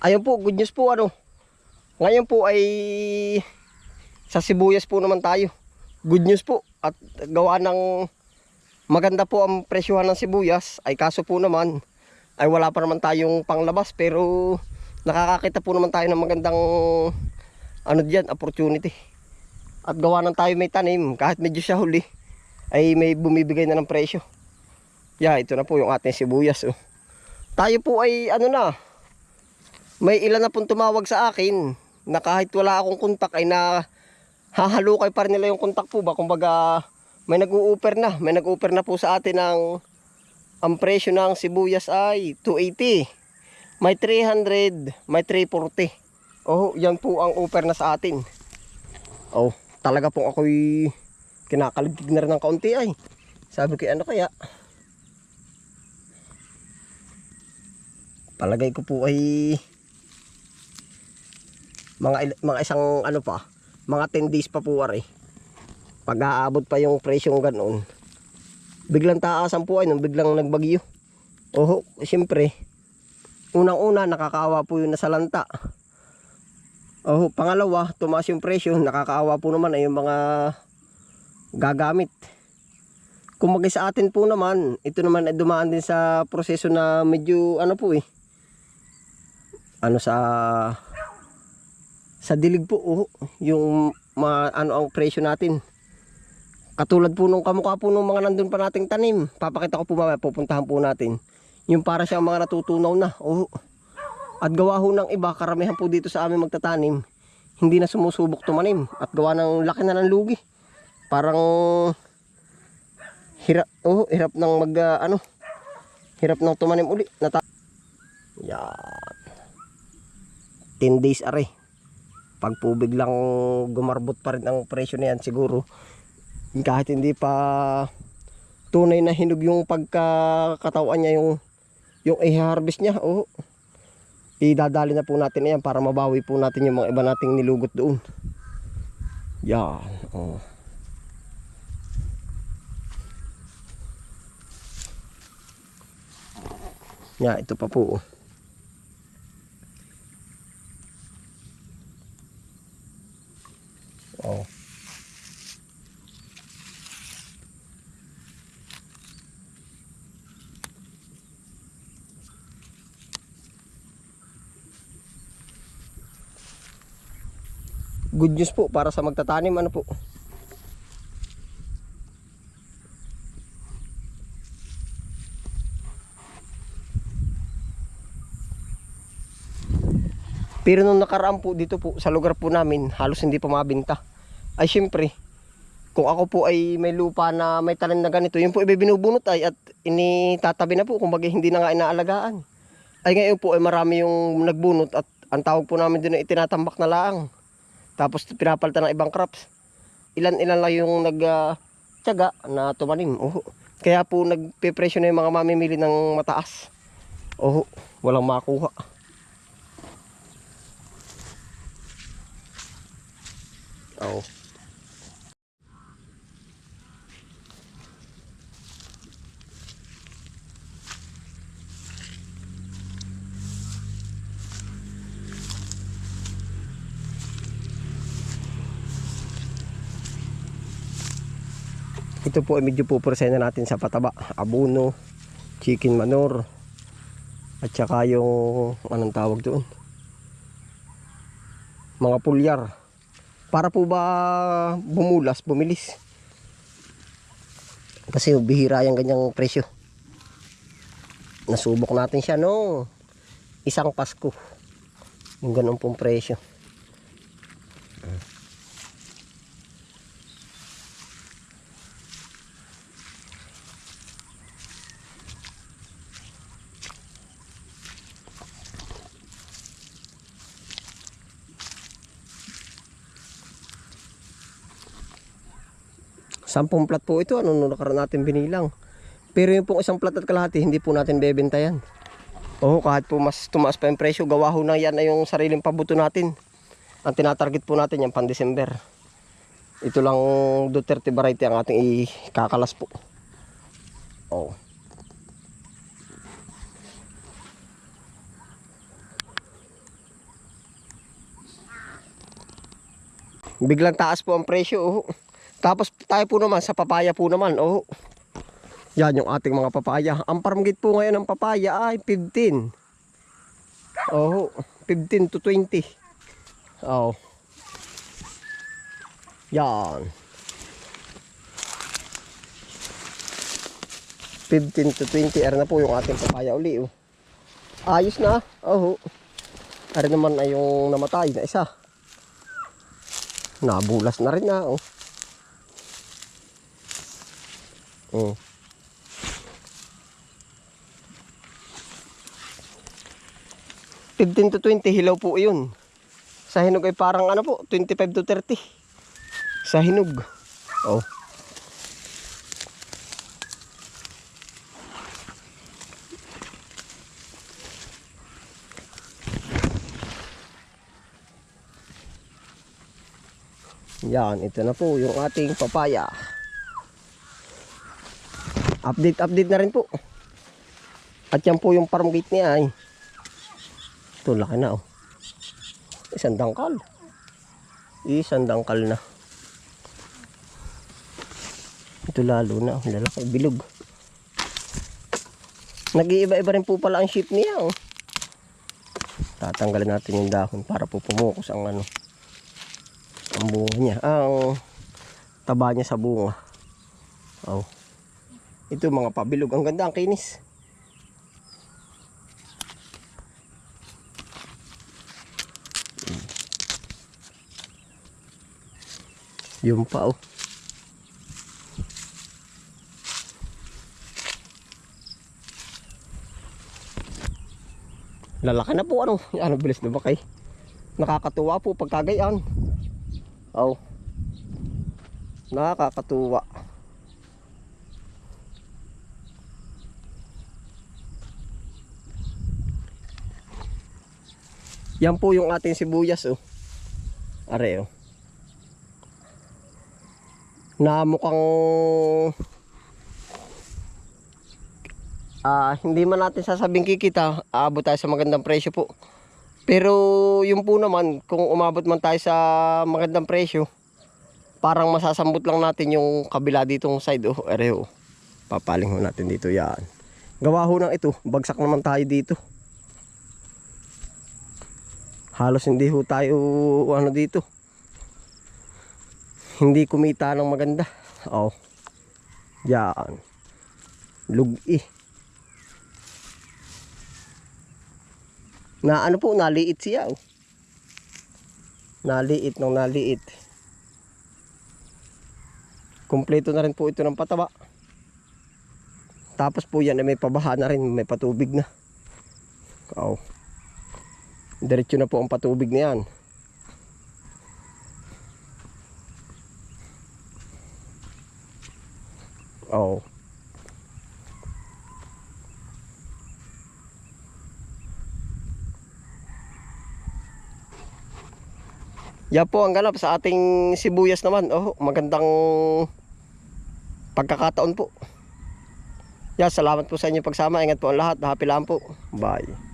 Ayun po, good news po ano. Ngayon po ay sa sibuyas po naman tayo. Good news po at gawa ng maganda po ang presyohan ng sibuyas ay kaso po naman ay wala pa naman tayong panglabas pero nakakakita po naman tayo ng magandang ano diyan opportunity. At gawa ng tayo may tanim kahit medyo siya huli ay may bumibigay na ng presyo. Yeah, ito na po yung ating sibuyas. Oh. Tayo po ay ano na, may ilan na pong tumawag sa akin na kahit wala akong kontak ay na hahalukay pa rin nila yung kontak po ba. Kumbaga may nag-u-offer na. May nag-offer na po sa atin ng ang presyo ng sibuyas ay 280. May 300, may 340. Oh, yan po ang offer na sa atin. Oh, talaga po ako'y kinakaligtig na rin ng kaunti ay. Sabi ko, ano kaya? Palagay ko po ay mga mga isang ano pa, mga 10 days pa po ari. Pag aabot pa yung presyong ganoon. Biglang taasan po ay nung biglang nagbagyo. Oho, siyempre. Unang-una nakakaawa po yung nasalanta. Oho, pangalawa, tumaas yung presyo, nakakaawa po naman ay yung mga gagamit. Kung magay sa atin po naman, ito naman ay dumaan din sa proseso na medyo ano po eh. Ano sa sa dilig po oh, yung ma, ano ang presyo natin. Katulad po nung kamukha po nung mga nandun pa nating tanim. Papakita ko po mamaya, pupuntahan po natin. Yung para siyang mga natutunaw na. Oh. At gawa ho ng iba, karamihan po dito sa amin magtatanim. Hindi na sumusubok tumanim. At gawa ng laki na ng lugi. Parang hirap, oh, hirap ng mag, ah, ano, hirap ng tumanim uli. Nata Yan. 10 days are. Pag po biglang gumarbot pa rin ang presyo na yan siguro. Kahit hindi pa tunay na hinog yung pagkakatawan niya yung yung i-harvest niya. Oh. Idadali na po natin yan para mabawi po natin yung mga iba nating nilugot doon. Yan. Oh. Ya, ito pa po. Oh. Good news po para sa magtatanim ano po. Pero nung nakaraan po dito po sa lugar po namin, halos hindi pa mabinta. Ay syempre, kung ako po ay may lupa na may tanim na ganito, yun po ibibinubunot ay at initatabi na po, kumbaga hindi na nga inaalagaan. Ay ngayon po ay marami yung nagbunot at ang tawag po namin doon ay itinatambak na laang. Tapos pinapalitan ng ibang crops. Ilan-ilan lang yung nag ah, tiyaga na tumanim. Oh. Kaya po nagpe-presyo na yung mga mamimili ng mataas. Oh, walang makuha. Oo. Ito po ay medyo pupursay na natin sa pataba. Abono, chicken manure, at saka yung anong tawag doon. Mga pulyar para po ba bumulas, bumilis. Kasi bihira yung ganyang presyo. Nasubok natin siya no isang Pasko. Yung ganun pong presyo. Sampung plat po ito, ano nung nakaraan natin binilang. Pero yung pong isang plat at kalahati, hindi po natin bebenta yan. Oo, oh, kahit po mas tumaas pa yung presyo, gawa ho na yan na yung sariling pabuto natin. Ang tinatarget po natin yan, pan-December. Ito lang Duterte variety ang ating ikakalas po. Oh. Biglang taas po ang presyo. Oh. Tapos tayo po naman sa papaya po naman. Oh. Yan yung ating mga papaya. Ang farm gate po ngayon ng papaya ay 15. Oh, 15 to 20. Oh. Yan. 15 to 20 er na po yung ating papaya uli. Oh. Ayos na. Oh. Er naman ay yung namatay na isa. Nabulas na rin na. Oh. Oh. Fifteen to 20 hilaw po yun. Sa hinog ay parang ano po, 25 to 30. Sa hinog. Oh. Yan, ito na po yung ating papaya. Update, update na rin po. At yan po yung farm gate niya ay. Ito, laki na oh. Isang dangkal. Isang dangkal na. Ito lalo na, oh, lalaki, bilog. Nag-iiba-iba rin po pala ang shape niya oh. Tatanggalin natin yung dahon para po pumukus ang ano ang bunga niya. Ang taba niya sa bunga. Oh. Ito mga pabilog. Ang ganda, ang kinis. Yung pa oh. Lalaki na po ano. Ano bilis na ba kay? Nakakatuwa po pagkagayan. Oh. Nakakatuwa. Yan po yung ating sibuyas oh. Are oh. Na mukhang ah hindi man natin sasabing kikita, aabot tayo sa magandang presyo po. Pero yung po naman, kung umabot man tayo sa magandang presyo, parang masasambot lang natin yung kabila ditong side oh, ere oh. Papaling ho natin dito yan. Gawa ho ng ito, bagsak naman tayo dito. Halos hindi ho tayo ano dito. Hindi kumita ng maganda. Oh. Yan. Lugi. Na ano po, naliit siya. Oh. Naliit nung naliit. Kompleto na rin po ito ng pataba. Tapos po yan ay may pabaha na rin, may patubig na. Oh. Diretso na po ang patubig na yan. Oh. Yan po ang ganap sa ating sibuyas naman. Oh, magandang pagkakataon po. Yan, salamat po sa inyong pagsama. Ingat po ang lahat. Happy lang po. Bye.